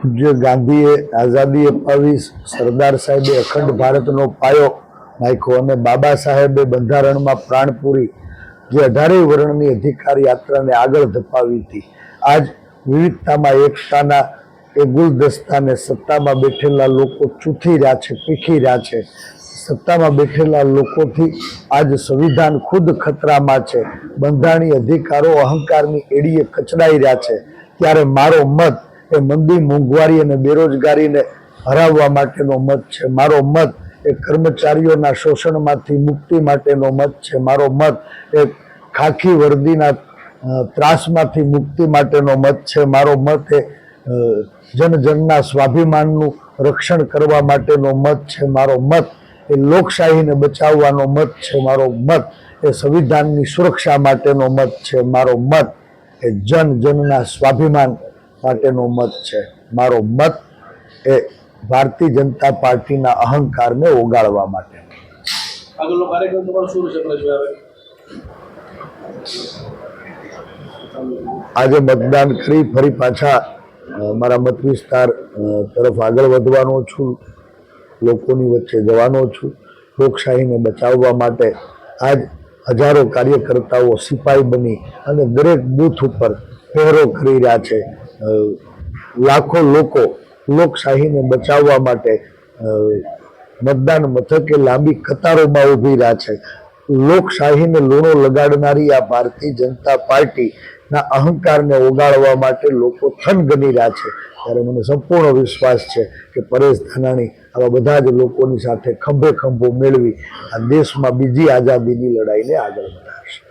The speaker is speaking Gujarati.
પૂજ્ય ગાંધીએ આઝાદી અપાવી સરદાર સાહેબે અખંડ ભારતનો પાયો નાખ્યો અને બાબા સાહેબે બંધારણમાં પ્રાણ પૂરી જે અઢારેય વર્ણની અધિકાર યાત્રાને આગળ ધપાવી હતી. આજ વિવિધતામાં એકતાના એ ગુલદસ્તાને સત્તામાં બેઠેલા લોકો ચૂથી રહ્યા છે, પીખી રહ્યા છે. સત્તામાં બેઠેલા લોકોથી આજ સંવિધાન ખુદ ખતરામાં છે. બંધારણીય અધિકારો અહંકારની એડીએ કચડાઈ રહ્યા છે. ત્યારે મારો મત એ મંદી મોંઘવારી અને બેરોજગારીને હરાવવા માટેનો મત છે. મારો મત એ કર્મચારીઓના શોષણમાંથી મુક્તિ માટેનો મત છે. મારો મત એ ખાખી વર્દીના ત્રાસમાંથી મુક્તિ માટેનો મત છે. મારો મત એ જનજનના જન જનના સ્વાભિમાનનું રક્ષણ કરવા માટેનો મત છે. મારો મત એ લોકશાહીને બચાવવાનો મત છે મારો મત. એ સંવિધાનની સુરક્ષા માટેનો મત છે મારો મત. એ જન જનના સ્વાભિમાન માટેનો મત છે મારો મત. એ ભારતીય જનતા પાર્ટીના અહંકારને ઓગાળવા માટે. આજે મતદાન કરી ફરી પાછા મારા મત વિસ્તાર તરફ આગળ વધવાનો છું. લોકોની વચ્ચે જવાનો છું. લોકશાહીને બચાવવા માટે આજ હજારો કાર્યકર્તાઓ સિપાઈ બની અને દરેક બૂથ ઉપર પહેરો કરી રહ્યા છે. લાખો લોકો લોકશાહીને બચાવવા માટે મતદાન મથકે લાંબી કતારોમાં ઊભી રહ્યા છે. લોકશાહીને લૂણો લગાડનારી આ ભારતીય જનતા પાર્ટી ના અહંકારને ઓગાળવા માટે લોકો થનગની રહ્યા છે. ત્યારે મને સંપૂર્ણ વિશ્વાસ છે કે પરેશ ધાનાણી આવા બધા જ લોકોની સાથે ખંભે ખંભો મેળવી આ દેશમાં બીજી આઝાદીની લડાઈને આગળ વધારશે.